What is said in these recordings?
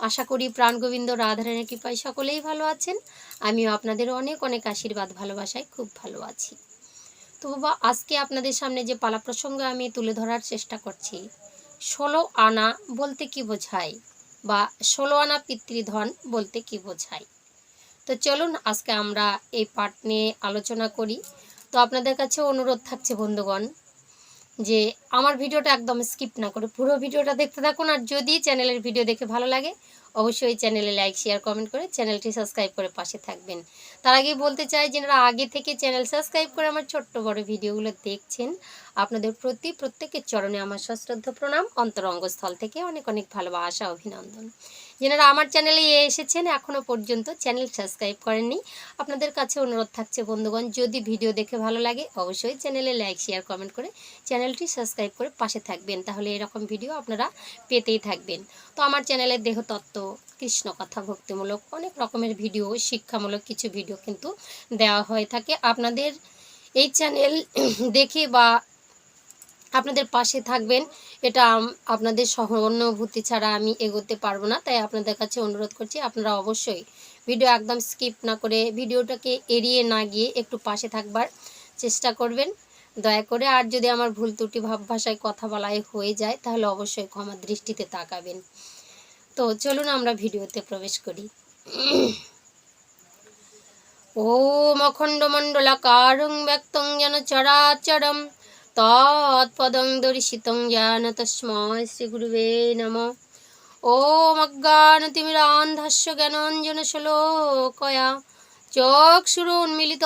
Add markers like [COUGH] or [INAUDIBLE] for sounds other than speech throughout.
আশা করি প্রাণগোবিন্দ রাধারানীর কৃপায় সকলেই ভালো আছেন। আমিও আপনাদের অনেক অনেক আশীর্বাদ, ভালোবাসায় খুব ভালো আছি। তো বাবা, আজকে আপনাদের সামনে যে পালা প্রসঙ্গ আমি তুলে ধরার চেষ্টা করছি, ষোলো আনা বলতে কি বোঝায় বা ষোলো আনা পিতৃধন বলতে কি বোঝায়? তো চলুন, আজকে আমরা এই পাঠ নিয়ে আলোচনা করি। তো আপনাদের কাছে অনুরোধ থাকছে বন্ধুগণ যে আমার ভিডিওটা একদম স্কিপ না করে পুরো ভিডিওটা দেখতে থাকুন। আর যদি চ্যানেলের ভিডিও দেখে ভালো লাগে, অবশ্যই চ্যানেলে লাইক শেয়ার কমেন্ট করে চ্যানেলটি সাবস্ক্রাইব করে পাশে থাকবেন। তার আগে বলতে চাই যারা আগে থেকে চ্যানেল সাবস্ক্রাইব করে আমার ছোট্ট বড় ভিডিওগুলো দেখছেন, আপনাদের প্রতি প্রত্যেকের চরণে আমার সশ্রদ্ধ প্রণাম। অন্তরঙ্গস্থল থেকে অনেক অনেক ভালোবাসা, অভিনন্দন। যেনারা আমার চ্যানেলে এসেছেন এখনও পর্যন্ত চ্যানেল সাবস্ক্রাইব করেননি, আপনাদের কাছে অনুরোধ থাকছে বন্ধুগণ, যদি ভিডিও দেখে ভালো লাগে, অবশ্যই চ্যানেলে লাইক শেয়ার কমেন্ট করে চ্যানেলটি সাবস্ক্রাইব করে পাশে থাকবেন, তাহলে এরকম ভিডিও আপনারা পেতেই থাকবেন। তো আমার চ্যানেলে দেহতত্ত্ব কৃষ্ণ কথা ভক্তিমূলক অনেক রকমের ভিডিও শিক্ষামূলক কিছু ভিডিও কিন্তু দেওয়া হয়ে থাকে। আপনাদের এই চ্যানেল দেখে বা আপনাদের পাশে থাকবেন। এটা আপনাদের সহানুভূতি ছাড়া আমি এগোতে পারব না, তাই আপনাদের কাছে অনুরোধ করছি, আপনারা অবশ্যই ভিডিও একদম স্কিপ না করে ভিডিওটাকে এড়িয়ে না গিয়ে একটু পাশে থাকবার চেষ্টা করবেন। দয়া করে আর যদি আমার ভুল ত্রুটি ভাব ভাষায় কথা বলাই হয়ে যায়, তাহলে অবশ্যই ক্ষমা দৃষ্টিতে তাকাবেন। তো চলুন আমরা ভিডিওতে প্রবেশ করি। [CLEARS THROAT] ওম অখণ্ডমণ্ডলাকারং ব্যক্তং যেন চরাচরম। তৎপদং দর্শিতং জ্ঞান তস্মৈ শ্রীগুরুবে নম ওম অজ্ঞানতিমিরান্ধস্য জ্ঞানঞ্জন শ্লোকয়া চক্ষুরুন্মিলিত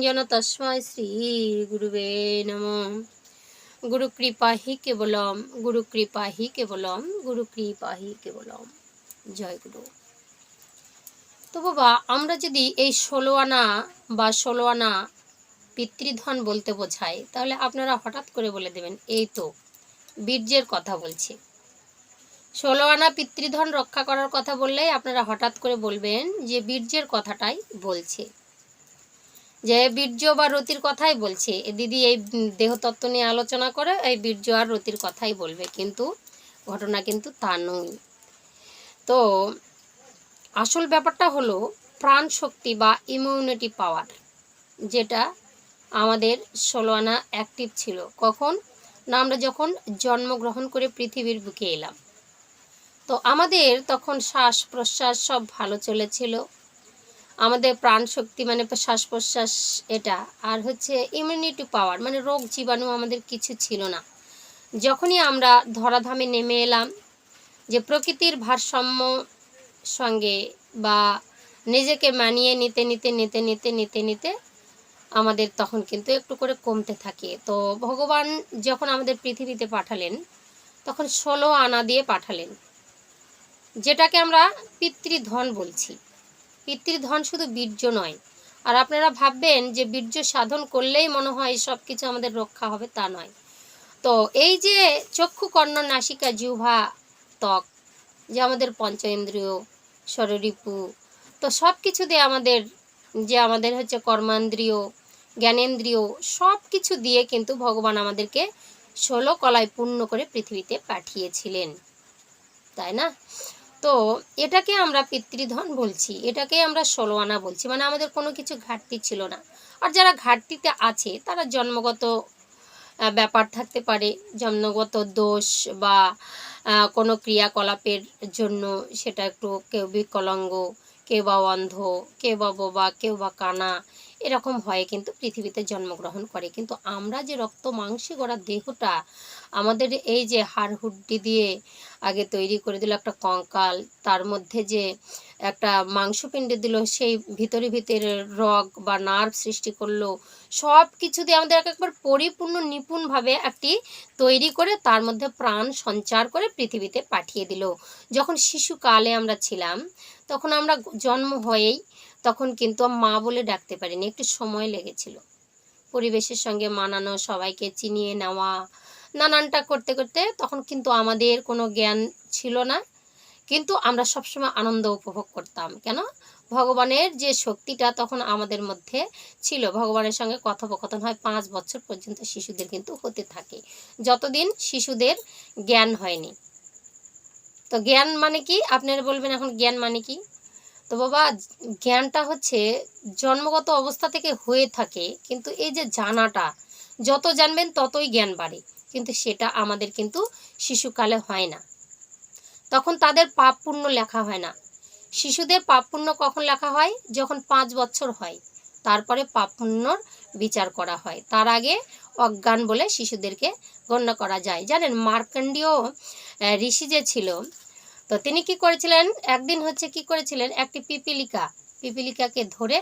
যেন তস্মৈ শ্রী গুরুবে নম গুরু কৃপা হি কেবলম গুরু কৃপা হি কেবলম গুরু কৃপা হি কেবলম জয় গুরু তো বাবা, আমরা যদি এই ষোলো আনা বা ষোলো আনা পিতৃধন বলতে বোঝায়, তাহলে আপনারা হঠাৎ করে বলে দেবেন, এই তো, বীর্যের কথা বলছে। ষোলো আনা পিতৃধন রক্ষা করার কথা বললেই আপনারা হঠাৎ করে বলবেন যে বীর্যের কথাটাই বলছে। যে বীর্য বা রতির কথাই বলছে দিদি এই দেহতত্ত্ব নিয়ে আলোচনা করে এই বীর্য আর রতির কথাই বলবে, কিন্তু ঘটনা কিন্তু তা নয়। তো আসল ব্যাপারটা হলো প্রাণ শক্তি বা ইমিউনিটি পাওয়ার যেটা আমাদের ষোলো আনা অ্যাক্টিভ ছিল। কখন? না, আমরা যখন জন্মগ্রহণ করে পৃথিবীর বুকে এলাম। তো আমাদের তখন শ্বাস প্রশ্বাস সব ভালো চলেছিল। আমাদের প্রাণ শক্তি মানে শ্বাস প্রশ্বাস এটা। আর হচ্ছে ইমিউনিটি পাওয়ার মানে রোগ জীবাণু আমাদের কিছু ছিল না। যখনই আমরা ধরাধামে নেমে এলাম, যে প্রকৃতির ভারসাম্য সঙ্গে বা নিজেকে মানিয়ে নিতে নিতে নিতে নিতে নিতে নিতে আমাদের তখন কিন্তু একটু করে কমতে থাকে। তো ভগবান যখন আমাদের পৃথিবীতে পাঠালেন, তখন ষোলো আনা দিয়ে পাঠালেন। যেটাকে আমরা পিতৃধন বলছি। পিতৃধন শুধু বীর্য নয়। আর আপনারা ভাববেন যে বীর্য সাধন করলেই মনে হয় সব কিছু আমাদের রক্ষা হবে তা নয়। তো এই যে চক্ষু কর্ণ নাসিকা জিহ্বা ত্বক, যে আমাদের পঞ্চেন্দ্রিয় শরীরিপু তো সব কিছু দিয়ে আমাদের, যে আমাদের হচ্ছে কর্মান্দ্রিয় জ্ঞানেন্দ্রিয় সব কিছু দিয়ে কিন্তু ভগবান আমাদেরকে ষোলো কলায় পূর্ণ করে পৃথিবীতে পাঠিয়েছিলেন। তাই না? তো এটাকে আমরা পিতৃধন বলছি, এটাকে আমরা ষোলো আনা বলছি মানে আমাদের কোনো কিছু ঘাটতি ছিল না। আর যারা ঘাটতিতে আছে, তারা জন্মগত ব্যাপার থাকতে পারে, জন্মগত দোষ বা কোনো ক্রিয়াকলাপের জন্য সেটা একটু কেউ বিকলাঙ্গ, কেউ বা অন্ধ, কেউ বা বোবা, কেউ বা কানা এরকম হয় কিন্তু পৃথিবীতে জন্মগ্রহণ করে। কিন্তু আমরা যে রক্ত মাংসে গড়া দেহটা, আমাদের এই যে হাড় হুড্ডি দিয়ে আগে তৈরি করে দিল একটা কঙ্কাল, তার মধ্যে যে একটা মাংসপিণ্ডে দিল, সেই ভিতরে ভিতরে রগ বা নার্ভ সৃষ্টি করল, সব কিছু দিয়ে আমাদের একবার পরিপূর্ণ নিপুণভাবে একটি তৈরি করে তার মধ্যে প্রাণ সঞ্চার করে পৃথিবীতে পাঠিয়ে দিল। যখন শিশুকালে আমরা ছিলাম, তখন আমরা জন্ম হয়েই তখন কিন্তু মা বলে ডাকতে পারিনি, একটু সময় লেগেছিল। পরিবেশের সঙ্গে মানানো, সবাইকে চিনিয়ে নেওয়া, নানানটা করতে করতে তখন কিন্তু আমাদের কোনো জ্ঞান ছিল না। কিন্তু আমরা সবসময় আনন্দ উপভোগ করতাম, কেন? ভগবানের যে শক্তিটা তখন আমাদের মধ্যে ছিল। ভগবানের সঙ্গে কথোপকথন হয়, পাঁচ বছর পর্যন্ত শিশুদের কিন্তু হতে থাকে। যতদিন শিশুদের জ্ঞান হয়নি। তো জ্ঞান মানে কি? আপনারা বলবেন এখন জ্ঞান মানে কি? তো বাবা, জ্ঞানটা হচ্ছে জন্মগত অবস্থা থেকে হয়ে থাকে, কিন্তু এই যে জানাটা, যত জানবেন ততই জ্ঞান বাড়ে, কিন্তু সেটা আমাদের কিন্তু শিশুকালে হয় না। তখন তাদের পাপ পুণ্য লেখা হয় না। শিশুদের পাপ পুণ্য কখন লেখা হয়? যখন পাঁচ বছর হয়, তারপরে পাপ পুণ্যর বিচার করা হয়। তার আগে অজ্ঞান বলে শিশুদেরকে গণ্য করা যায়। জানেন, মার্কণ্ডীয় ঋষি যে ছিল তো তিনি কি করেছিলেন? একদিন হচ্ছে কি করেছিলেন? একটি পিপিলিকা, পিপিলিকাকে ধরে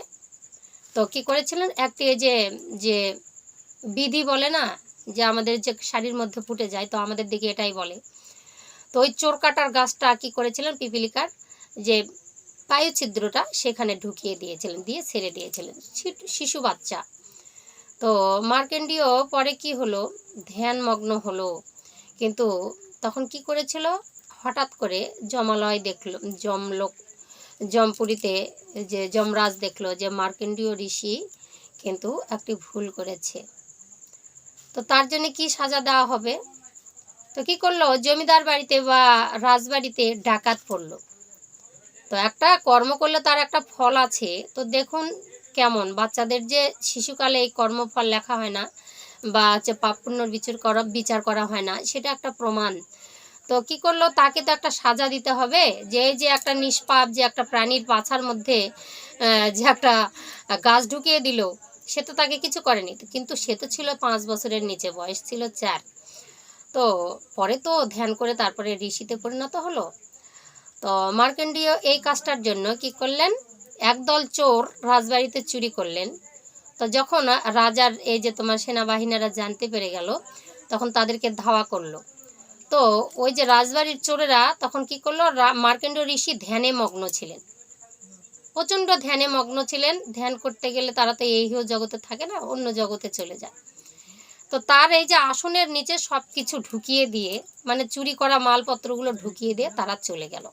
তো কি করেছিলেন? একটি যে যে বিধি বলে না, যে আমাদের যে শাড়ির মধ্যে ফুটে যায়, তো আমাদের দিকে এটাই বলে। তো ওই চোর কাটার গাছটা কি করেছিলেন পিপিলিকার? যে পায়ু ছিদ্রটা সেখানে ঢুকিয়ে দিয়েছিলেন, দিয়ে ছেড়ে দিয়েছিলেন। শিশু বাচ্চা। তো মার্কেন্ডীয় পরে কি হলো? ধ্যানমগ্ন হলো। কিন্তু তখন কি করেছিল? হঠাৎ করে জমালয় দেখল, জমলোক, জমপুরীতে যে যমরাজ দেখল যে মার্কেন্ডীয় ঋষি কিন্তু একটি ভুল করেছে। তো তার জন্য কি সাজা দেওয়া হবে? তো কি করল? জমিদার বাড়িতে বা রাজবাড়িতে ডাকাত পড়ল। তো একটা কর্ম করলে তার একটা ফল আছে। তো দেখুন কেমন, বাচ্চাদের যে শিশুকালে এই কর্মফল লেখা হয় না বা হচ্ছে পাপ পুণ্যর বিচার করা বিচার করা হয় না, সেটা একটা প্রমাণ। তো কি করল? তাকে তো একটা সাজা দিতে হবে। যে যে একটা নিষ্পাপ, যে একটা প্রাণীর পাছার মধ্যে যে একটা গাছ ঢুকিয়ে দিল, সে তো তাকে কিছু করেনি। কিন্তু সে তো ছিল পাঁচ বছরের নিচে, বয়স ছিল চার। তো পরে তো ধ্যান করে তারপরে ঋষিতে পরিণত হলো। তো মার্কেন্ডীয় এই কাজটার জন্য কি করলেন? একদল চোর রাজবাড়িতে চুরি করলেন। তো যখন রাজার এই যে তোমার সেনাবাহিনীরা জানতে পেরে গেল, তখন তাদেরকে ধাওয়া করল। তো ওই যে রাজবাড়ির চোরেরা তখন কি করল? মার্কেন্ড ঋষি ধ্যানে মগ্ন ছিলেন। প্রচণ্ড ধ্যানে মগ্ন ছিলেন। ধ্যান করতে গেলে তারা তো এই জগতে থাকে না, অন্য জগতে চলে যায়। তো তার এই যে আসনের নিচে সব কিছু ঢুকিয়ে দিয়ে মানে চুরি করা মালপত্রগুলো ঢুকিয়ে দিয়ে তারা চলে গেল।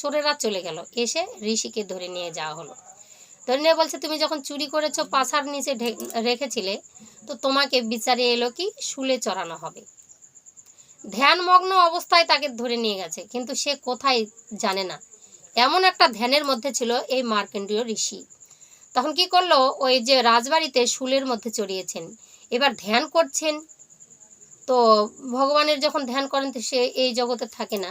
চোরেরা চলে গেল। এসে ঋষিকে ধরে নিয়ে যাওয়া হলো। ধরে নিয়ে বলছে, তুমি যখন চুরি করেছ পাছার নিচে রেখেছিলে, তো তোমাকে বিচারে এলো কি? শুলে চড়ানো হবে। ধ্যানমগ্ন অবস্থায় তাকে ধরে নিয়ে গেছে, কিন্তু সে কোথায় জানে না। এমন একটা ধ্যানের মধ্যে ছিল এই মার্কেন্ডীয় ঋষি। তখন কি করল? ওই যে রাজবাড়িতে শুলের মধ্যে চড়িয়েছেন। এবার ধ্যান করছেন। তো ভগবানের যখন ধ্যান করেন, তো সে এই জগতে থাকে না।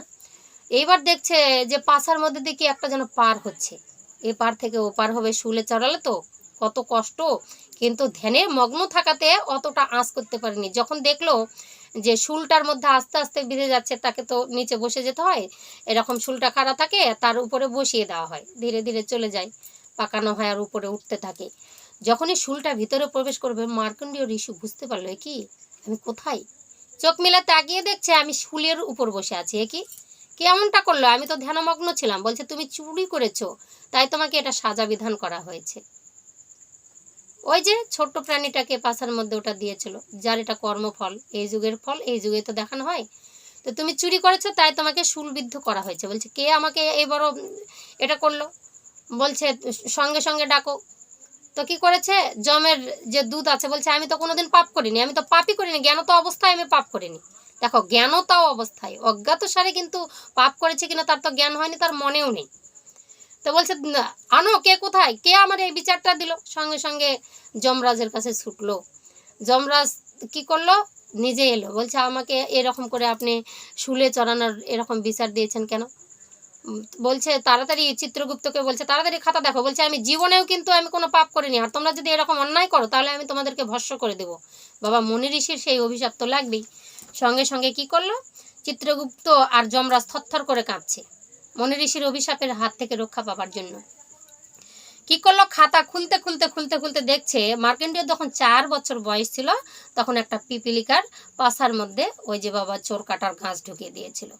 এইবার দেখছে যে পাশার মধ্যে দিয়ে কি একটা যেন পার হচ্ছে। এ পার থেকে ও পার হবে শুলে চড়ালে তো কত কষ্ট, কিন্তু ধ্যানে মগ্ন থাকাতে অতটা আঁচ করতে পারেনি। যখন দেখল যে শুলটার মধ্যে আস্তে আস্তে বেঁধে যাচ্ছে, তাকে তো নিচে বসে যেতে হয়। এরকম শুলটা খাড়া থাকে, তার উপরে বসিয়ে দেওয়া হয়। ধীরে ধীরে চলে যায়, পাকানো হয় আর উপরে উঠতে থাকে। যখনই শুলটা ভিতরে প্রবেশ করবে, মার্কণ্ডীয় ঋষি বুঝতে পারল কি? আমি কোথায়? চোখ মেলে তাকিয়ে দেখছে, আমি শুলের উপর বসে আছি। এ কি? কেমনটা করল? আমি তো ধ্যানমগ্ন ছিলাম। বলছে, তুমি চুরি করেছ, তাই তোমাকে এটা সাজা বিধান করা হয়েছে। ওই যে ছোট্ট প্রাণীটাকে পাশার মধ্যে ওটা দিয়েছিল, যার এটা কর্মফল। এই যুগের ফল, এই যুগে তো দেখানো হয়। তো তুমি চুরি করেছ, তাই তোমাকে শুলবিদ্ধ করা হয়েছে। বলছে, কে আমাকে এই বড় এটা করল? বলছে, সঙ্গে সঙ্গে ডাকো। তো কি করেছে? জমের যে দুধ আছে, বলছে, আমি তো কোনোদিন পাপ করিনি, আমি তো পাপই করিনি জ্ঞানত অবস্থায় আমি পাপ করিনি। দেখো, জ্ঞানতাও অবস্থায়। অজ্ঞাত সারে কিন্তু পাপ করেছে কিনা তার তো জ্ঞান হয়নি, তার মনেও নেই। তো বলছে আনো, কে কোথায়? কে আমার এই বিচারটা দিল? সঙ্গে সঙ্গে যমরাজের কাছে ছুটলো। যমরাজ কি করল? নিজে এলো। বলছে, আমাকে এরকম করে আপনি শুলে চড়ানোর এরকম বিচার দিয়েছেন কেন? বলছে, তাড়াতাড়ি চিত্রগুপ্তকে বলছে, তাড়াতাড়ি খাতা দেখো। বলছে, আমি জীবনেও কিন্তু আমি কোনো পাপ করিনি। আর তোমরা যদি এরকম অন্যায় করো, তাহলে আমি তোমাদেরকে ভস্য করে দেবো। বাবা মনি ঋষির সেই অভিশাপ তো লাগবেই। সঙ্গে সঙ্গে কি করল? চিত্রগুপ্ত আর যমরাজ থরথর করে কাঁপছে মনে ঋষির অভিশাপের হাত থেকে রক্ষা পাবার জন্য। কি করল? খাতা খুলতে খুলতে খুলতে খুলতে দেখছে মার্কেন্ডীয় যখন চার বছর বয়স ছিল, তখন একটা পিপিলিকার পাশার মধ্যে ওই যে বাবা চোর কাটার ঘাস ঢুকিয়ে দিয়েছিল।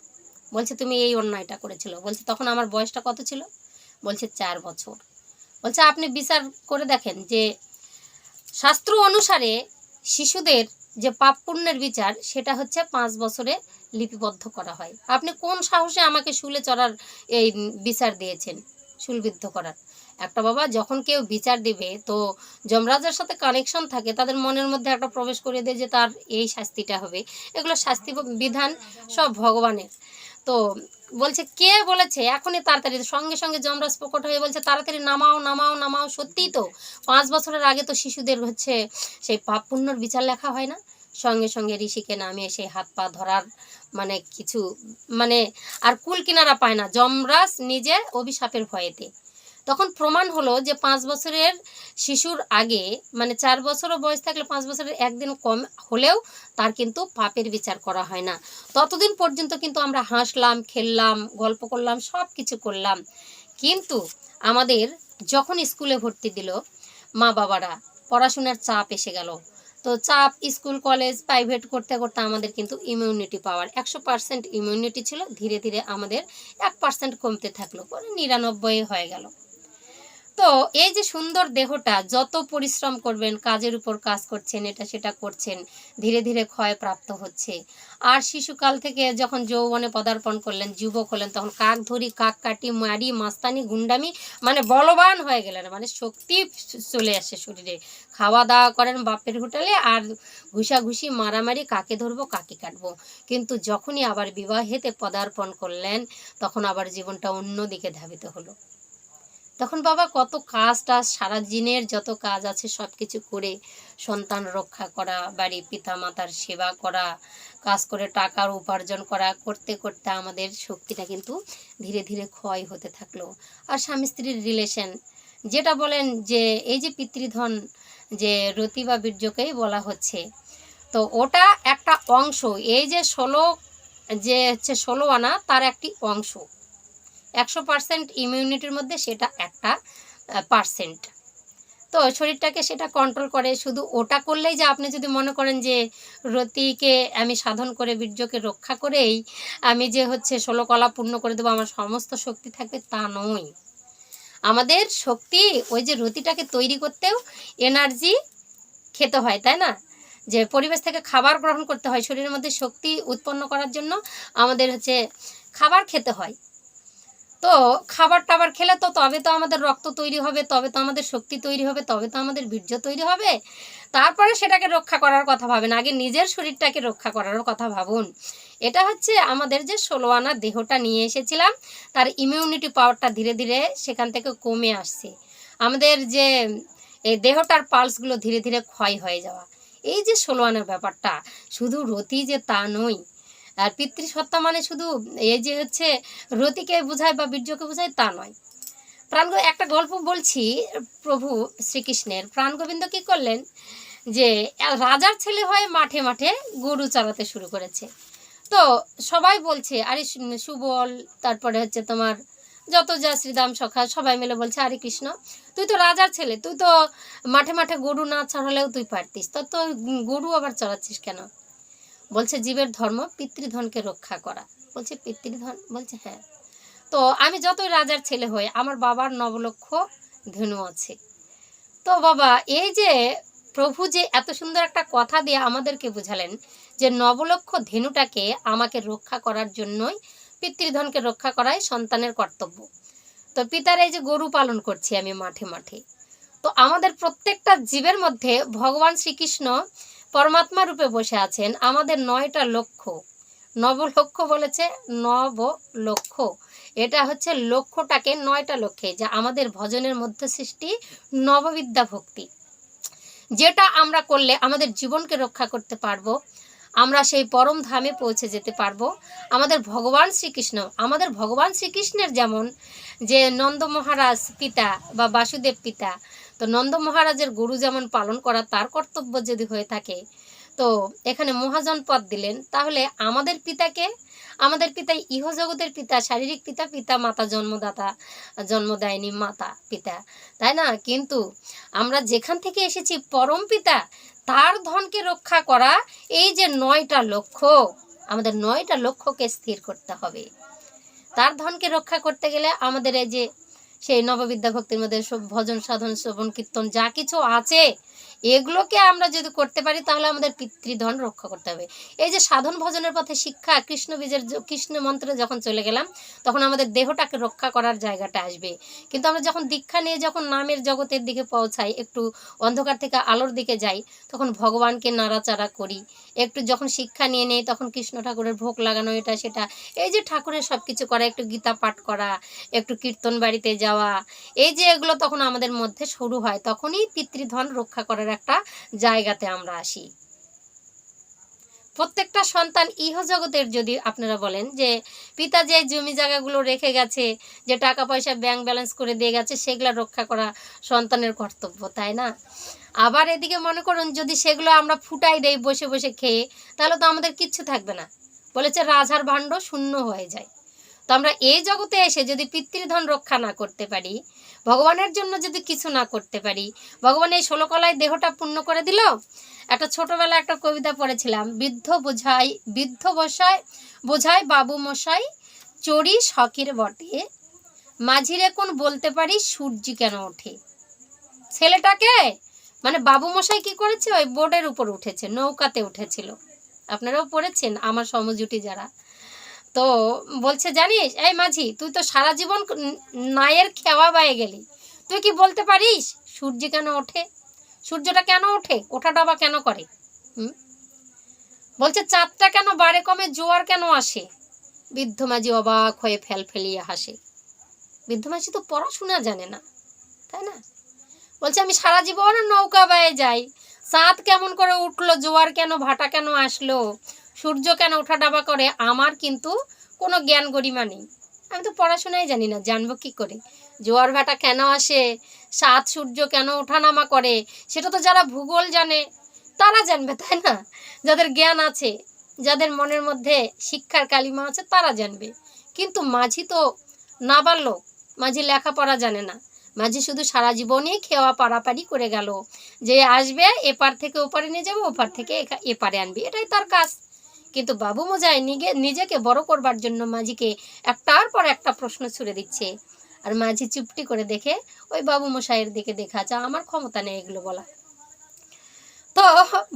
বলছে, তুমি এই অন্যায়টা করেছিল। বলছে, তখন আমার বয়সটা কত ছিল? বলছে, চার বছর। বলছে, আপনি বিচার করে দেখেন যে শাস্ত্র অনুসারে শিশুদের যে পাপ পুণ্যের বিচার, সেটা হচ্ছে পাঁচ বছরে লিপিবদ্ধ করা হয়। আপনি কোন সাহসে আমাকে শুলে চড়ার এই বিচার দিয়েছেন? শুলবিদ্ধ করার। একটা বাবা, যখন কেউ বিচার দিবে, তো যমরাজের সাথে কানেকশন থাকে, তাদের মনের মধ্যে একটা প্রবেশ করে দেয় যে তার এই শাস্তিটা হবে। এগুলো শাস্তি বিধান সব ভগবানের। তো বলছে, কে বলেছে? এখনই তাড়াতাড়ি। সঙ্গে সঙ্গে যমরাজ প্রকট হয়ে বলছে, তাড়াতাড়ি নামাও নামাও নামাও। সত্যিই তো, পাঁচ বছরের আগে তো শিশুদের হচ্ছে সেই পাপ পুণ্যর বিচার লেখা হয় না। সঙ্গে সঙ্গে ঋষিকে নামিয়ে সেই হাত পা ধরার মানে কিছু মানে আর কুল কিনারা পায় না। যমরাজ নিজে অভিশাপের ভয়েতে। তখন প্রমাণ হলো যে পাঁচ বছরের শিশুর আগে মানে চার বছরও বয়স থাকলে পাঁচ বছরের একদিন কম হলেও তার কিন্তু পাপের বিচার করা হয় না। ততদিন পর্যন্ত কিন্তু আমরা হাসলাম, খেললাম, গল্প করলাম সব কিছু করলাম। কিন্তু আমাদের যখন স্কুলে ভর্তি দিল মা বাবারা পড়াশোনার চাপ এসে গেল। তো চাপ, স্কুল, কলেজ প্রাইভেট করতে করতে আমাদের কিন্তু ইমিউনিটি পাওয়ার একশো পার্সেন্ট ইমিউনিটি ছিল, ধীরে ধীরে আমাদের এক পার্সেন্ট কমতে থাকল, পরে নিরানব্বই হয়ে গেল। তো এই যে সুন্দর দেহটা, যত পরিশ্রম করবেন, কাজের উপর কাজ করছেন, এটা সেটা করছেন, ধীরে ধীরে ক্ষয় প্রাপ্ত হচ্ছে। আর শিশুকাল থেকে যখন যৌবনে পদার্পণ করলেন, যুবক হলেন, তখন কাক ধরি, কাক কাটি, মারি, মাস্তানি, গুন্ডামি মানে বলবান হয়ে গেলেন মানে শক্তি চলে আসে শরীরে। খাওয়া দাওয়া করেন বাপের হোটেলে আর ঘুষাঘুষি, মারামারি, কাকে ধরবো, কাকে কাটবো। কিন্তু যখনই আবার বিবাহেতে পদার্পণ করলেন, তখন আবার জীবনটা অন্যদিকে ধাবিত হলো। তখন বাবা কত কাজ টাজ, সারা দিনের যত কাজ আছে সব কিছু করে সন্তান রক্ষা করা বাড়ি পিতা মাতার সেবা করা, কাজ করে টাকার উপার্জন করা, করতে করতে আমাদের শক্তিটা কিন্তু ধীরে ধীরে ক্ষয় হতে থাকল। আর স্বামী স্ত্রীর রিলেশন যেটা বলেন যে এই যে পিতৃধন যে রতি বা বীর্যকেই বলা হচ্ছে, তো ওটা একটা অংশ, এই যে ষোলো, যে হচ্ছে ষোলো আনা, তার একটি অংশ। একশো পার্সেন্ট ইমিউনিটির মধ্যে সেটা একটা পার্সেন্ট তো শরীরটাকে সেটা কন্ট্রোল করে, শুধু ওটা করলেই যে আপনি যদি মনে করেন যে রতিকে আমি সাধন করে, বীর্যকে রক্ষা করেই আমি যে হচ্ছে ষোলো কলা পূর্ণ করে দেবো, আমার সমস্ত শক্তি থাকবে তা নয়। আমাদের শক্তি ওই যে রতিটাকে তৈরি করতেও এনার্জি খেতে হয়, তাই না? যে পরিবেশ থেকে খাবার গ্রহণ করতে হয়, শরীরের মধ্যে শক্তি উৎপন্ন করার জন্য আমাদের হচ্ছে খাবার খেতে হয়। তো খাবার টাবার খেলে তো তবে তো আমাদের রক্ত তৈরি হবে, তবে তো আমাদের শক্তি তৈরি হবে, তবে তো আমাদের বীর্য তৈরি হবে। তারপরে সেটাকে রক্ষা করার কথা ভাবেন, আগে নিজের শরীরটাকে রক্ষা করার কথা ভাবুন। এটা হচ্ছে আমাদের যে ষোলো আনা দেহটা নিয়ে এসেছিলাম, তার ইমিউনিটি পাওয়ারটা ধীরে ধীরে সেখান থেকে কমে আসছে। আমাদের যে এই দেহটার পালসগুলো ধীরে ধীরে ক্ষয় হয়ে যাওয়া। এই যে ষোলো আনা ব্যাপারটা, শুধু রতি যে তা নয় আর পিতৃসত্তা মানে শুধু এই যে হচ্ছে রতিকে বোঝায় বা বীর্যকে বোঝায় তা নয়। প্রাণ একটা গল্প বলছি, প্রভু শ্রীকৃষ্ণের। প্রাণ গোবিন্দ কী করলেন? যে, রাজার ছেলে হয়ে মাঠে মাঠে গরু চালাতে শুরু করেছে। তো সবাই বলছে, আরে সুবল, তারপরে হচ্ছে তোমার যত যা শ্রীদাম সখা, সবাই মিলে বলছে, আরে কৃষ্ণ, তুই তো রাজার ছেলে, তুই তো মাঠে মাঠে গরু না ছাড়ালেও তুই পারতিস। তো তো গরু আবার চড়াচ্ছিস কেন? বলছে জীবের ধর্ম, পিতৃধনকে রক্ষা করা। বলছে পিতৃধন, বলছে হ্যাঁ। তো আমি যতই রাজার ছেলে হই, আমার বাবার নবলক্ষ ধনু আছে। তো বাবা, এই যে প্রভু যে এত সুন্দর একটা কথা দিয়ে আমাদেরকে বুঝালেন যে নবলক্ষ ধেনুটাকে আমাকে রক্ষা করার জন্যই, পিতৃধনকে রক্ষা করাই সন্তানের কর্তব্য। তো পিতার এই যে গরু পালন করছি আমি মাঠে মাঠে। তো আমাদের প্রত্যেকটা জীবের মধ্যে ভগবান শ্রীকৃষ্ণ পরমাত্মা রূপে বসে আছেন আমাদের নয়টা লক্ষ্য। নব লক্ষ্য বলেছে নব লক্ষ্য এটা হচ্ছে লক্ষ্যটাকে নয়টা লক্ষ্যে, যা আমাদের ভজনের মধ্যে সৃষ্টি, নববিদ্যা ভক্তি। যেটা আমরা করলে আমাদের জীবনকে রক্ষা করতে পারব, আমরা সেই পরম ধামে পৌঁছে যেতে পারব। আমাদের ভগবান শ্রীকৃষ্ণ, আমাদের ভগবান শ্রীকৃষ্ণের যেমন যে নন্দ মহারাজ পিতা বা বাসুদেব পিতা তো নন্দ মহারাজের গুরু যেমন পালন করা তার কর্তব্য যদি হয়ে থাকে, তো এখানে মহাজন পদ দিলেন। তাহলে আমাদের পিতাকে, আমাদের পিতা ইহজগতের পিতা, শারীরিক পিতা পিতা মাতা, জন্মদাতা, জন্ম দেয়নি মাতা, পিতা। তাই না? কিন্তু আমরা যেখান থেকে এসেছি পরম পিতা, তার ধনকে রক্ষা করা এই যে নয়টা লক্ষ্য, আমাদের নয়টা লক্ষ্যকে স্থির করতে হবে। তার ধনকে রক্ষা করতে গেলে আমাদের এই যে সেই নববিদ্যা ভক্তির মধ্যে ভজন সাধন শ্রবণ কীর্তন যা কিছু আছে এগুলোকে আমরা যদি করতে পারি, তাহলে আমাদের পিতৃধন রক্ষা করতে হবে। এই যে সাধন ভজনের পথে শিক্ষা, কৃষ্ণ বীজের কৃষ্ণ মন্ত্রে যখন চলে গেলাম, তখন আমাদের দেহটাকে রক্ষা করার জায়গাটা আসবে। কিন্তু আমরা যখন দীক্ষা নিয়ে যখন নামের জগতের দিকে পৌঁছাই, একটু অন্ধকার থেকে আলোর দিকে যাই, তখন ভগবানকে নাড়াচাড়া করি। একটু যখন শিক্ষা নিয়ে নেই, তখন কৃষ্ণ ঠাকুরের ভোগ লাগানো, এটা সেটা। এই যে ঠাকুরের সব কিছু করা, একটু গীতা পাঠ করা, একটু কীর্তন বাড়িতে যাওয়া, এই যে এগুলো তখন আমাদের মধ্যে শুরু হয়, তখনই পিতৃধন রক্ষা করার একটা জায়গাতে আমরা আসি। প্রত্যেকটা সন্তান ইহজগতের যদি আপনারা বলেন যে, পিতা যে জমি জায়গাগুলো রেখে গেছে, যে টাকা পয়সা ব্যাংক ব্যালেন্স করে দিয়ে গেছে, সেগুলো রক্ষা করা সন্তানের কর্তব্য, তাই না? আবার এদিকে মনে করুন, যদি সেগুলো আমরা ফুটাই দেই বসে বসে খেয়ে, তাহলে তো আমাদের কিচ্ছু থাকবে না। বলেছে রাজার ভাণ্ড শূন্য হয়ে যায়। তো আমরা এই জগতে এসে যদি পিতৃধন রক্ষা না করতে পারি, ভগবানের জন্য যদি কিছু না করতে পারি, ভগবান এই ষোলো কলায় দেহটা পূর্ণ করে দিল। একটা ছোটবেলা একটা কবিতা পড়েছিলাম, বৃদ্ধ বোঝাই, বৃদ্ধ বসায় বোঝায় বাবু মশাই, চড়ি শখের বটে। মাঝিরে কোন বলতে পারি, সূর্য কেন ওঠে? ছেলেটাকে? মানে বাবু মশাই কি করেছে? ওই বোর্ডের উপর উঠেছে, নৌকাতে উঠেছিল। আপনারাও পড়েছেন আমার সমজুটি যারা। তো বলছে, জানিস, এই মাঝি, তুই তো সারা জীবন নায়ের খেওয়া বায়ে গেলি। তুই কি বলতে পারিস? সূর্য কেন ওঠে? সূর্যটা কেন ওঠে? ওঠাটা বা কেন করে? হুম? বলছে, চাঁদটা কেন বারে কমে, জোয়ার কেন আসে? বৃদ্ধ মাঝি অবাক হয়ে ফেল ফেলিয়ে হাসে। বৃদ্ধ মাঝি তো পড়াশোনা জানে না, তাই না? বলছে, আমি সারা জীবন নৌকা বায়ে যাই। চাঁদ কেমন করে উঠল, জোয়ার কেন, ভাটা কেন আসলো? সূর্য কেন ওঠা ডাবা করে, আমার কিন্তু কোনো জ্ঞান গরিমা নেই। আমি তো পড়াশোনাই জানি না, জানব কি করে? জোয়ার ভাটা কেন আসে? সাত সূর্য কেন ওঠানামা করে? সেটা তো যারা ভূগোল জানে, তারা জানবে, তাই না? যাদের জ্ঞান আছে, যাদের মনের মধ্যে শিক্ষার কালিমা আছে, তারা জানবে। কিন্তু মাঝি তো না পারল মাঝি লেখাপড়া জানে না। মাঝি শুধু সারা জীবনই খেওয়া পারাপারি করে গেল। যে আসবে, এপার থেকে ওপারে নিয়ে যাবে, ওপার থেকে এপারে আনবে, এটাই তার কাজ। কিন্তু বাবু মজায় নিজে, নিজেকে বড় করবার জন্য মাঝিকে একটার পর একটা প্রশ্ন ছুড়ে দিচ্ছে। আর মাঝি চুপটি করে দেখে, ওই বাবু মশাইয়ের দিকে দেখা যা আমার ক্ষমতা নেই এগুলো বলা তো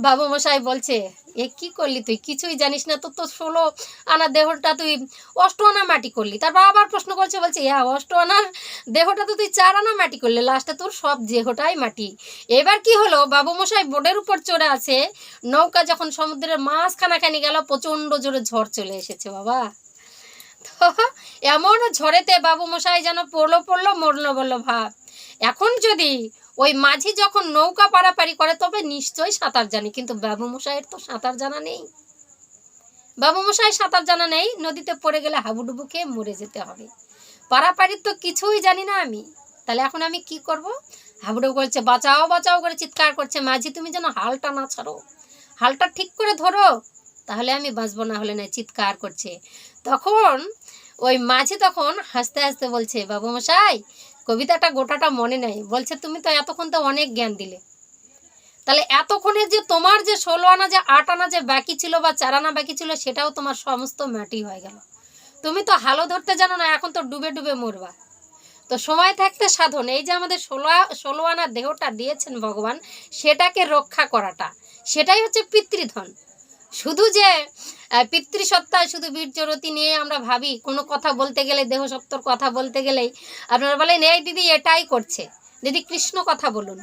বাবু মশাই বলছে, এ কি করলি তুই? কিছুই জানিস না তো তো ষোলো আনা দেহটা তুই অষ্ট আনা মাটি করলি। তারপর আবার প্রশ্ন করছে, বলছে হ্যাঁ অষ্ট আনার দেহটা তো তুই চার আনা মাটি করলি, লাস্টে তোর সব দেহটাই মাটি। এবার কি হলো বাবু মশাই বোর্ডের উপর চড়ে আছে, নৌকা যখন সমুদ্রের মাঝখানাখানি গেল, প্রচণ্ড জোরে ঝড় চলে এসেছে বাবা। তো এমন ঝড়েতে বাবু মশাই যেন পড়ল পড়ল, মরলো বলল, ভাব, এখন যদি ওই মাঝি যখন নৌকা পারাপারি করে, তবে নিশ্চয়ই সাঁতার জানি। কিন্তু বাবু মশাইয়ের তো সাঁতার জানা নেই। বাবু মশাই সাঁতার জানা নেই, নদীতে পড়ে গেলে হাবুডুবু খেয়ে মরে যেতে হবে। পারাপারির তো কিছুই জানি না আমি। তাহলে এখন আমি কি করব? হাবুডুবু করছে বাঁচাও বাঁচাও করে চিৎকার করছে। মাঝি, তুমি যেন হালটা না ছাড়ো। হালটা ঠিক করে ধরো। তাহলে আমি বাঁচবো না হলে না চিৎকার করছে। তখন ওই মাঝি তখন হাসতে হাসতে বলছে, বাবু মশাই কবিতাটা গোটাটা মনে নেই। বলছে, তুমি তো এতক্ষণ তো অনেক জ্ঞান দিলে। তাহলে এতক্ষণে যে তোমার যে ষোলো আনা, যে আট আনা যে বাকি ছিল বা চার আনা বাকি ছিল, সেটাও তোমার সমস্ত মাটি হয়ে গেল। তুমি তো হালো ধরতে জানো না, এখন তো ডুবে ডুবে মরবা। তো সময় থাকতে সাধন, এই যে আমাদের ষোলো ষোলো আনা দেহটা দিয়েছেন ভগবান, সেটাকে রক্ষা করাটা। সেটাই হচ্ছে পিতৃধন। শুধু যে আহ, পিতৃসত্তায় শুধু বীর্যরতি নিয়ে আমরা ভাবি কোনো কথা বলতে গেলে দেহ সত্তর কথা বলতে গেলেই আপনারা বলেন এই দিদি এটাই করছে। দিদি কৃষ্ণ কথা বলুন।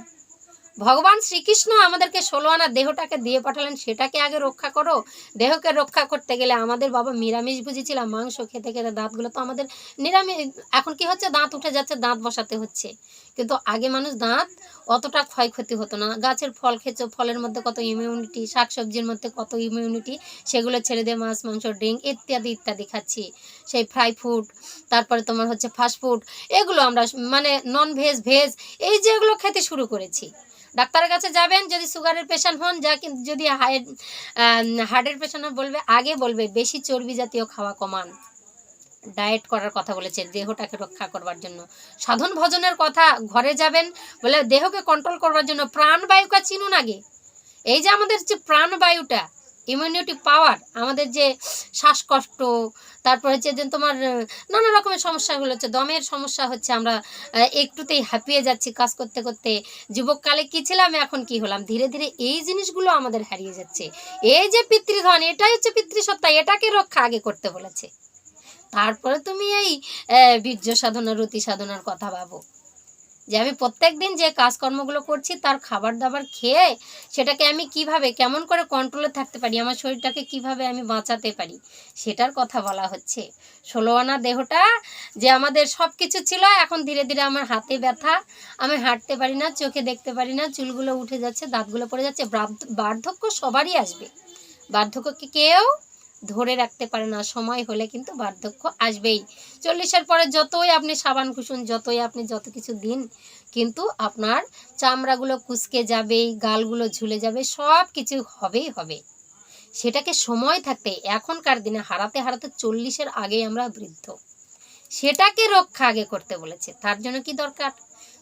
ভগবান শ্রীকৃষ্ণ আমাদেরকে ষোলো আনা দেহটাকে দিয়ে পাঠালেন সেটাকে আগে রক্ষা করো। দেহকে রক্ষা করতে গেলে আমাদের বাবা নিরামিষ বুঝেছিলাম মাংস খেতে খেতে দাঁতগুলো তো আমাদের নিরামিষ এখন কি হচ্ছে? দাঁত উঠে যাচ্ছে দাঁত বসাতে হচ্ছে। কিন্তু আগে মানুষ দাঁত অতটা ক্ষয়ক্ষতি হতো না। গাছের ফল খেয়েছো, ফলের মধ্যে কত ইমিউনিটি শাকসবজির মধ্যে কত ইমিউনিটি সেগুলো ছেড়ে দিয়ে মাছ, মাংস ড্রিঙ্ক ইত্যাদি ইত্যাদি খাচ্ছি। সেই ফ্রাই ফুড তারপরে তোমার হচ্ছে ফাস্ট ফুড এগুলো আমরা মানে নন ভেজ ভেজ এই যেগুলো খেতে শুরু করেছি। ডাক্তারের কাছে যাবেন, যদি সুগারের পেশেন্ট হন, যা কিন্তু যদি হাই হার্টের পেশেন্ট বলবে, আগে বলবে, বেশি চর্বি জাতীয় খাওয়া কমান। ডায়েট করার কথা বলেছে দেহটাকে রক্ষা করবার জন্য। সাধন ভজনের কথা ঘরে যাবেন বলে দেহকে কন্ট্রোল করবার জন্য প্রাণবায়ুকে চিনুন আগে। এই যে আমাদের যে প্রাণবায়ুটা ইমিউনিটি পাওয়ার আমাদের যে শ্বাসকষ্ট, তারপর হচ্ছে যে তোমার নানা রকমের সমস্যাগুলো হচ্ছে, দমের সমস্যা হচ্ছে, আমরা একটুতেই হাঁপিয়ে যাচ্ছি কাজ করতে করতে। যুবককালে কী ছিলাম, এখন কি হলাম? ধীরে ধীরে এই জিনিসগুলো আমাদের হারিয়ে যাচ্ছে। এই যে পিতৃধন, এটাই হচ্ছে পিতৃসত্তা, এটাকে রক্ষা আগে করতে বলেছে। তারপরে তুমি এই বীর্য সাধনা, রতি সাধনার কথা ভাবো। যে আমি প্রত্যেক দিন যে কাজকর্মগুলো করছি, তার খাবার দাবার খেয়ে সেটাকে আমি কীভাবে, কেমন করে কন্ট্রোলে থাকতে পারি, আমার শরীরটাকে কীভাবে আমি বাঁচাতে পারি, সেটার কথা বলা হচ্ছে। ষোলো আনা দেহটা যে আমাদের সব কিছু ছিল, এখন ধীরে ধীরে আমার হাতে ব্যথা, আমি হাঁটতে পারি না, চোখে দেখতে পারি না, চুলগুলো উঠে যাচ্ছে, দাঁতগুলো পড়ে যাচ্ছে, বার্ধ- বার্ধক্য সবারই আসবে। বার্ধক্যকে কেউ ধরে রাখতে পারে না। সময় হলে কিন্তু বার্ধক্য আসবেই। চল্লিশের পরে যতই আপনি সাবান কুসুন, যতই আপনি যত কিছু দিন, কিন্তু আপনার চামড়াগুলো কুচকে যাবেই গালগুলো ঝুলে যাবে, সব কিছু হবেই হবে। সেটাকে সময় থাকতে, এখনকার দিনে হারাতে হারাতে চল্লিশের আগেই আমরা বৃদ্ধ। সেটাকে রক্ষা আগে করতে বলেছে। তার জন্য কি দরকার?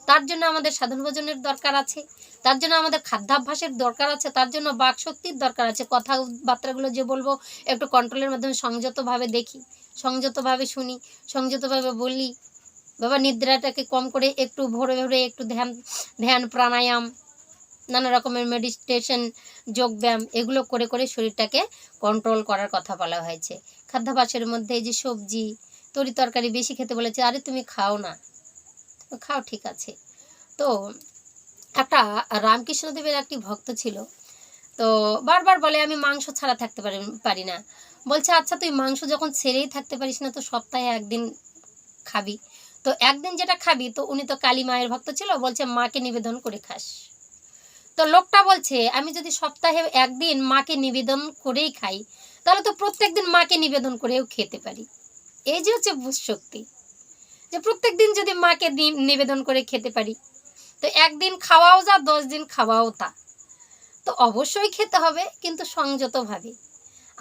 তার জন্য আমাদের সাধন ভোজনের দরকার আছে, তার জন্য আমাদের খাদ্যাভ্যাসের দরকার আছে, তার জন্য বাক শক্তির দরকার আছে। কথাবার্তাগুলো যে বলব, একটু কন্ট্রোলের মাধ্যমে সংযতভাবে দেখি, সংযতভাবে শুনি, সংযতভাবে বলি। বাবা, নিদ্রাটাকে কম করে একটু ভোরে ভোরে একটু ধ্যান ধ্যান, প্রাণায়াম, নানা রকমের মেডিটেশন যোগব্যায়াম, এগুলো করে করে শরীরটাকে কন্ট্রোল করার কথা বলা হয়েছে। খাদ্যাভ্যাসের মধ্যে যে সবজি, তরি তরকারি বেশি খেতে বলেছে, আরে তুমি খাও না। খাও, ঠিক আছে। তো একটা রামকৃষ্ণদেবের একটি ভক্ত ছিল। তো বারবার বলে, আমি মাংস ছাড়া থাকতে পারি পারি না। বলছে আচ্ছা তুই মাংস যখন ছেড়েই থাকতে পারিস না, তো সপ্তাহে একদিন খাবি। তো একদিন যেটা খাবি, তো উনি তো কালী মায়ের ভক্ত ছিল, বলছে, মাকে নিবেদন করে খাস। তো লোকটা বলছে, আমি যদি সপ্তাহে একদিন মাকে নিবেদন করেই খাই, তাহলে তো প্রত্যেকদিন মাকে নিবেদন করেও খেতে পারি। এই যে হচ্ছে বুঝ শক্তি। যে প্রত্যেক দিন যদি মাকে নিবেদন করে খেতে পারি। তো একদিন খাওয়াও যা, দশ দিন খাওয়াও তা। তো অবশ্যই খেতে হবে, কিন্তু সংযতভাবে।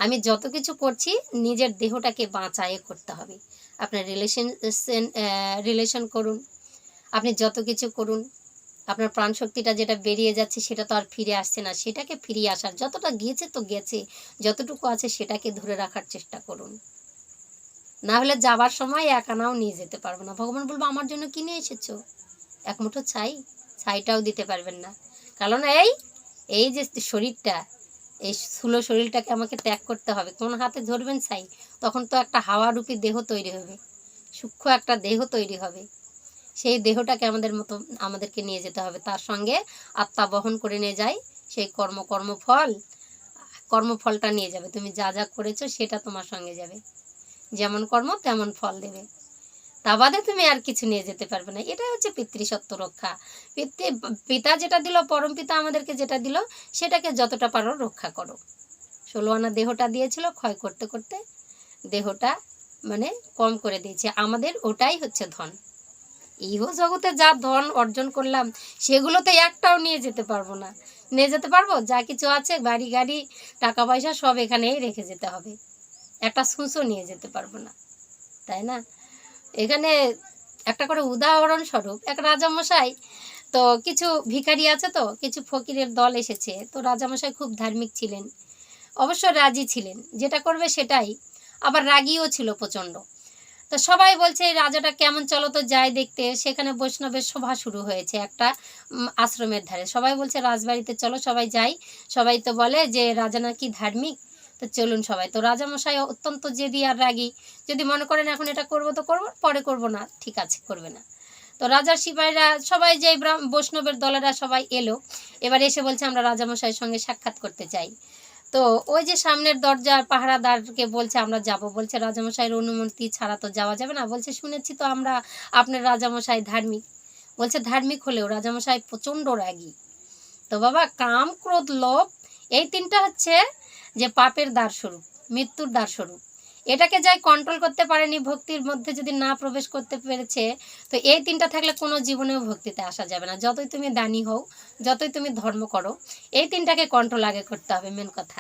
আমি যত কিছু করছি, নিজের দেহটাকে বাঁচায়ে করতে হবে। আপনার রিলেশন রিলেশন করুন। আপনি যত কিছু করুন, আপনার প্রাণ শক্তিটা যেটা বেরিয়ে যাচ্ছে, সেটা তো আর ফিরে আসছে না। সেটাকে ফিরিয়ে আসার, যতটা গিয়েছে তো গেছে, যতটুকু আছে সেটাকে ধরে রাখার চেষ্টা করুন। না হলে যাবার সময় এক আনাও নিয়ে যেতে পারব না। ভগবান বলব, আমার জন্য কিনে এসেছ? এক মুঠো ছাই। ছাইটাও দিতে পারবেন না। কারণ এই এই যে শরীরটা, এই স্থূল শরীরটাকে আমাকে ত্যাগ করতে হবে। কোন হাতে ধরবেন ছাই, তখন তো একটা হাওয়ারূপী দেহ তৈরি হবে। সূক্ষ্ম একটা দেহ তৈরি হবে। সেই দেহটাকে আমাদের মতো, আমাদেরকে নিয়ে যেতে হবে। তার সঙ্গে আত্মা বহন করে নিয়ে যায় সেই কর্ম, কর্মফল, কর্মফলটা নিয়ে যাবে। তুমি যা যা করেছ সেটা তোমার সঙ্গে যাবে। যেমন কর্ম, তেমন ফল দেবে। তা বাদে তুমি আর কিছু নিয়ে যেতে পারবে না। এটাই হচ্ছে পিতৃসত্ব রক্ষা। পিতৃ, পিতা যেটা দিল, পরম পিতা আমাদেরকে যেটা দিল, সেটাকে যতটা পারো রক্ষা করো। ষোলো আনা দেহটা দিয়েছিল, ক্ষয় করতে করতে দেহটা মানে কম করে দিয়েছে। আমাদের ওটাই হচ্ছে ধন। ইহ জগতে যা ধন অর্জন করলাম সেগুলো তো একটাও নিয়ে যেতে পারব না। নিয়ে যেতে পারব? যা কিছু আছে, বাড়ি গাড়ি, টাকা পয়সা সব এখানেই রেখে যেতে হবে। একটা সুঁচো নিয়ে যেতে পারব না, তাই না? এখানে একটা করে উদাহরণস্বরূপ এক রাজামশাই, তো কিছু ভিখারি আছে তো, কিছু ফকিরের দল এসেছে, তো রাজামশাই খুব ধার্মিক ছিলেন, অবশ্য রাজি ছিলেন, যেটা করবে সেটাই, আবার রাগীও ছিল প্রচণ্ড। তো সবাই বলছে, এই রাজাটা কেমন চলো তো যাই দেখতে। সেখানে বৈষ্ণবের সভা শুরু হয়েছে একটা আশ্রমের ধারে। সবাই বলছে, রাজবাড়িতে চলো, সবাই যাই। সবাই তো বলে যে, রাজা নাকি ধার্মিক? তো চলুন সবাই। তো রাজামশাই অত্যন্ত জেদি আর রাগী। যদি মনে করেন এখন এটা করব তো করব, পরে করব না, ঠিক আছে, করবে না। তো রাজার সিপাহীরা সবাই যে বৈষ্ণবের দলেরা সবাই এলো, এবার এসে বলছে আমরা রাজামশাইয়ের সঙ্গে সাক্ষাৎ করতে চাই। তো ওই যে সামনের দরজার পাহারাদারকে বলছে আমরা যাব, বলছে রাজামশাইয়ের অনুমতি ছাড়া তো যাওয়া যাবে না, বলছে শুনেছি তো আমরা আপনার রাজামশাই ধার্মিক। বলছে ধার্মিক হলেও রাজামশাই প্রচণ্ড রাগী। তো বাবা কাম, ক্রোধ, লোভ, এই তিনটা হচ্ছে যে পাপের দ্বার স্বরূপ মৃত্যুর দ্বার স্বরূপ এটাকে যাই কন্ট্রোল করতে পারেনি, ভক্তির মধ্যে যদি না প্রবেশ করতে পেরেছে, তো এই তিনটা থাকলে কোনো জীবনেও ভক্তিতে আসা যাবে না। যতই তুমি দানি হও, যতই তুমি ধর্ম করো, এই তিনটাকে কন্ট্রোল আগে করতে হবে মেন কথা।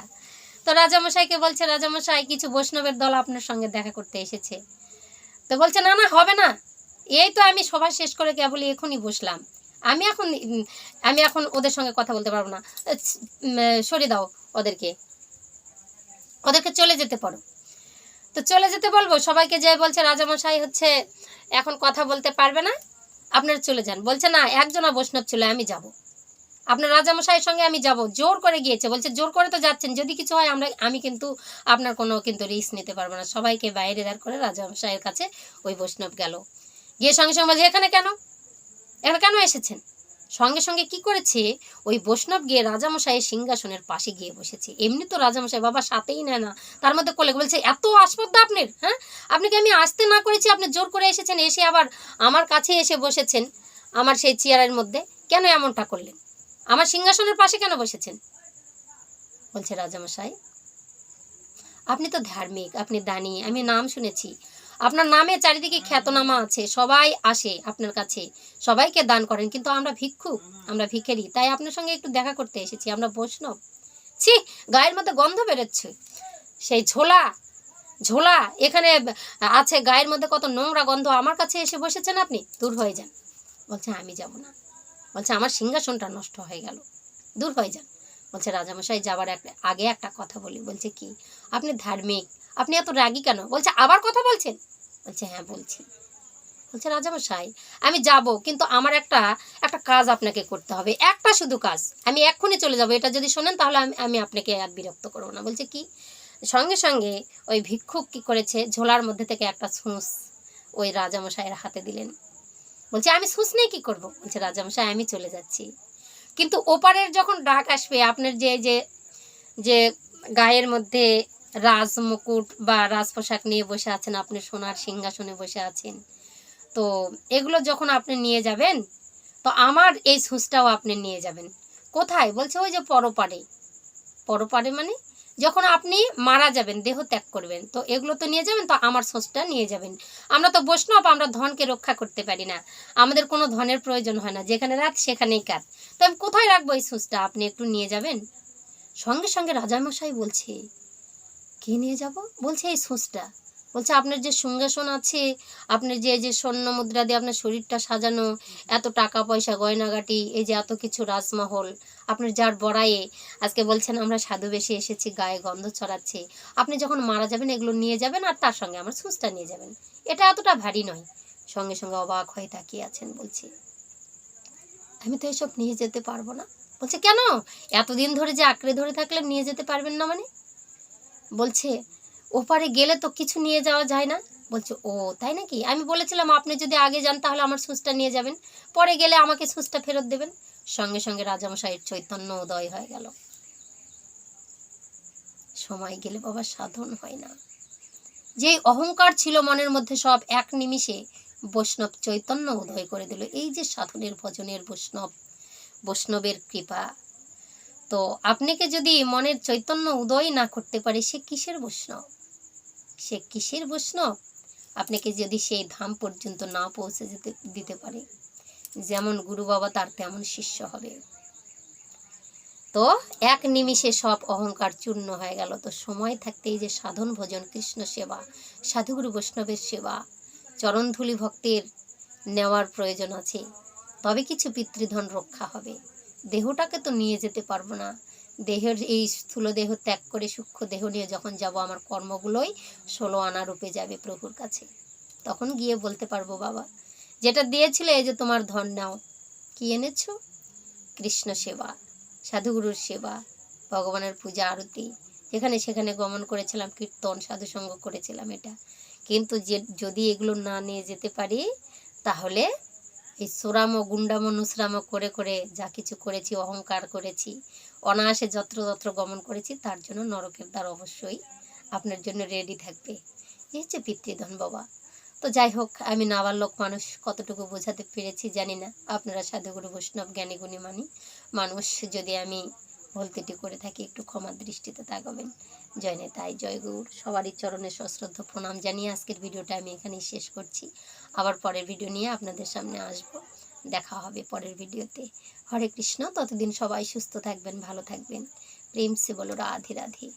তো রাজামশাইকে বলছে, রাজামশাই, কিছু বৈষ্ণবের দল আপনার সঙ্গে দেখা করতে এসেছে। তো বলছে, না না, হবে না। এই তো আমি সভা শেষ করে কেবল এখনই বসলাম। আমি এখন আমি এখন ওদের সঙ্গে কথা বলতে পারব না। সরিয়ে দাও ওদেরকে। ওদেরকে চলে যেতে পারো। তো চলে যেতে বলব, সবাইকে যে বলছে রাজামশাই হচ্ছে এখন কথা বলতে পারবে না, আপনারা চলে যান। বলছে, না, একজনা বৈষ্ণব ছিল, আমি যাব। আপনার রাজামশাইয়ের সঙ্গে আমি যাব। জোর করে গিয়েছে, বলছে, জোর করে তো যাচ্ছেন, যদি কিছু হয় আমরা, আমি কিন্তু আপনার কোনো কিন্তু রিস্ক নিতে পারব না। সবাইকে বাইরে দাঁড় করে রাজামশাইয়ের কাছে ওই বৈষ্ণব গেল। গিয়ে সঙ্গে সঙ্গে বলছে, এখানে কেন? এখানে কেন এসেছেন? সঙ্গে সঙ্গে কি করেছে? ওই বৈষ্ণব গিয়ে রাজামশাইয়ের সিংহাসনের পাশে গিয়ে বসেছে। এমনি তো রাজামশাই বাবা সাথেই নেয় না। তার মধ্যে কোলে বলছে, এত আসপদ্দা আপনার হ্যাঁ? আপনাকে আমি আসতে না করেছি, আপনি জোর করে এসেছেন, এসে আবার আমার কাছে এসে বসেছেন আমার সেই চেয়ারের মধ্যে। কেন এমনটা করলেন? আমার সিংহাসনের পাশে কেন বসেছেন? বলছে রাজামশাই, আপনি তো ধার্মিক, আপনি দানি, আমি নাম শুনেছি। আপনার নামে চারিদিকে খ্যাতনামা আছে, সবাই আসে আপনার কাছে, সবাইকে দান করেন, কিন্তু আমরা ভিক্ষুক, আমরা ভিখারি, তাই আপনার সঙ্গে একটু দেখা করতে এসেছি, আমরা বৈষ্ণব। ছি, গায়ের মধ্যে গন্ধ বেরোচ্ছে। সেই ঝোলা ঝোলা, এখানে আছে, গায়ের মধ্যে কত নোংরা গন্ধ, আমার কাছে এসে বসেছেন আপনি? দূর হয়ে যান। বলছে, আমি যাব না। বলছে, আমার সিংহাসনটা নষ্ট হয়ে গেল। দূর হয়ে যান। বলছে, রাজামশাই, যাবার এক, আগে একটা কথা বলি। বলছে, কি? আপনি ধার্মিক আপনি এত রাগী কেন? বলছে, আবার কথা বলছেন? বলছে হ্যাঁ বলছি। বলছে, রাজামশাই, আমি যাব, কিন্তু আমার একটা একটা কাজ আপনাকে করতে হবে। একটা শুধু কাজ। আমি এক্ষুনি চলে যাব। এটা যদি শোনেন, তাহলে আমি আমি আপনাকে আর বিরক্ত করব না। বলছে, কি? সঙ্গে সঙ্গে ওই ভিক্ষুক কি করেছে? ঝোলার মধ্যে থেকে একটা ছুঁচ ওই রাজামশাইয়ের হাতে দিলেন। বলছে, আমি ছুঁচ নিয়ে কী করব? বলছে, রাজামশাই, আমি চলে যাচ্ছি। কিন্তু ওপারের যখন ডাক আসবে, আপনার যে যে গায়ের মধ্যে রাজ মুকুট বা রাজ পোশাক নিয়ে বসে আছেন, আপনি সোনার সিংহাসনে বসে আছেন। তো এগুলো যখন আপনি নিয়ে যাবেন, তো আমার এই ছুঁচটাও আপনি নিয়ে যাবেন। কোথায়? বলছে ওই যে পরপারে। পরপারে মানে? যখন আপনি মারা যাবেন, দেহ ত্যাগ করবেন, তো এগুলো তো নিয়ে যাবেন, তো আমার সোঁচটা নিয়ে যাবেন। আমরা তো বৈষ্ণব, আমরা ধনকে রক্ষা করতে পারি না। আমাদের কোনো ধনের প্রয়োজন হয় না, যেখানে রাত সেখানেই কাত তো আমি কোথায় রাখব এই সোঁচটা? আপনি একটু নিয়ে যাবেন? সঙ্গে সঙ্গে রাজামশাই বলছে কে নিয়ে যাব? বলছে, এই সোঁচটা। বলছে, আপনার যে সিংহাসন আছে, আপনার যে যে স্বর্ণ মুদ্রা দিয়ে আপনার শরীরটা সাজানো, এত টাকা পয়সা গয়নাগাটি, এই যে এত কিছু রাজমহল, আপনার যার বড়াইয়ে। আজকে বলছেন, আমরা সাধু বেশি এসেছি, গায়ে গন্ধ ছড়াচ্ছে। আপনি যখন মারা যাবেন, এগুলো নিয়ে যাবেন আর তার সঙ্গে আমার সুচটা নিয়ে যাবেন। এটা এতটা ভারী নয়। সঙ্গে সঙ্গে অবাক হয়ে তাকিয়ে আছেন, বলছি, আমি তো এসব নিয়ে যেতে পারব না। বলছে, কেন? এতদিন ধরে যে আঁকড়ে ধরে থাকলে নিয়ে যেতে পারবেন না মানে? বলছে, ওপারে গেলে তো কিছু নিয়ে যাওয়া যায় না? বলছে, ও, তাই নাকি? আমি বলেছিলাম, আপনি যদি আগে যান তাহলে আমার সুচটা নিয়ে যাবেন। পরে গেলে আমাকে সুচটা ফেরত দেবেন। সঙ্গে সঙ্গে রাজামশাইয়ের চৈতন্য উদয় হয়ে গেল। সময় গেলে বাবা সাধন হয় না। যে অহংকার ছিল মনের মধ্যে সব এক নিমিষে বৈষ্ণব চৈতন্য উদয় করে দিল। এই যে সাধনের ভজনের বৈষ্ণব, বৈষ্ণবের কৃপা তো আপনাকে যদি মনের চৈতন্য উদয় না করতে পারে, সে কিসের বৈষ্ণব সে কিসের বৈষ্ণব আপনাকে যদি সেই ধাম পর্যন্ত না পৌঁছে যেতে, দিতে পারে, যেমন গুরু বাবা তার তেমন শিষ্য হবে। তো এক নিমিষে সব অহংকার চূর্ণ হয়ে গেল। তো সময় থাকতেই যে সাধন ভজন, কৃষ্ণ সেবা, সাধুগুরু বৈষ্ণবের সেবা, চরণধুলি ভক্তের নেওয়ার প্রয়োজন আছে, তবে কিছু পিতৃধন রক্ষা হবে। দেহটাকে তো নিয়ে যেতে পারব না। দেহের এই স্থূল দেহ ত্যাগ করে সূক্ষ্ম দেহ নিয়ে যখন যাব, আমার কর্মগুলোই ষোলো আনা রূপে যাবে প্রভুর কাছে। তখন গিয়ে বলতে পারব, বাবা, যেটা দিয়েছিল এই যে তোমার ধন নাও। কি এনেছো? কৃষ্ণ সেবা, সাধুগুরুর সেবা, ভগবানের পূজা, আরতি। যেখানে সেখানে গমন করেছিলাম, কীর্তন, সাধুসঙ্গ করেছিলাম এটা। কিন্তু যে, যদি এগুলো না নিয়ে যেতে পারি, তাহলে এই সোরামো গুন্ডামো নুসরামো করে করে যা কিছু করেছি, অহংকার করেছি, অনায়াসে যত্র যত্র গমন করেছি, তার জন্য নরকের দ্বার অবশ্যই আপনার জন্য রেডি থাকবে। এই হচ্ছে পিতৃধন বাবা। তো যাই হোক, আমি নাবার লোক মানুষ, কতটুকু বোঝাতে পেরেছি জানি না। আপনারা সাধুগুরু, বৈষ্ণব, জ্ঞানী গুণী মানি মানুষ, যদি আমি ভুলত্রুটি করে থাকি, একটু ক্ষমার দৃষ্টিতে তাকাবেন। জয় নেতাই জয় গৌর সবারই চরণে সশ্রদ্ধ প্রণাম জানিয়ে আজকের ভিডিওটা আমি এখানেই শেষ করছি। আবার পরের ভিডিও নিয়ে আপনাদের সামনে আসব। দেখা হবে পরের ভিডিওতে। হরে কৃষ্ণ, ততদিন সবাই সুস্থ থাকবেন, ভালো থাকবেন। প্রেম সে বলো রাধে রাধে।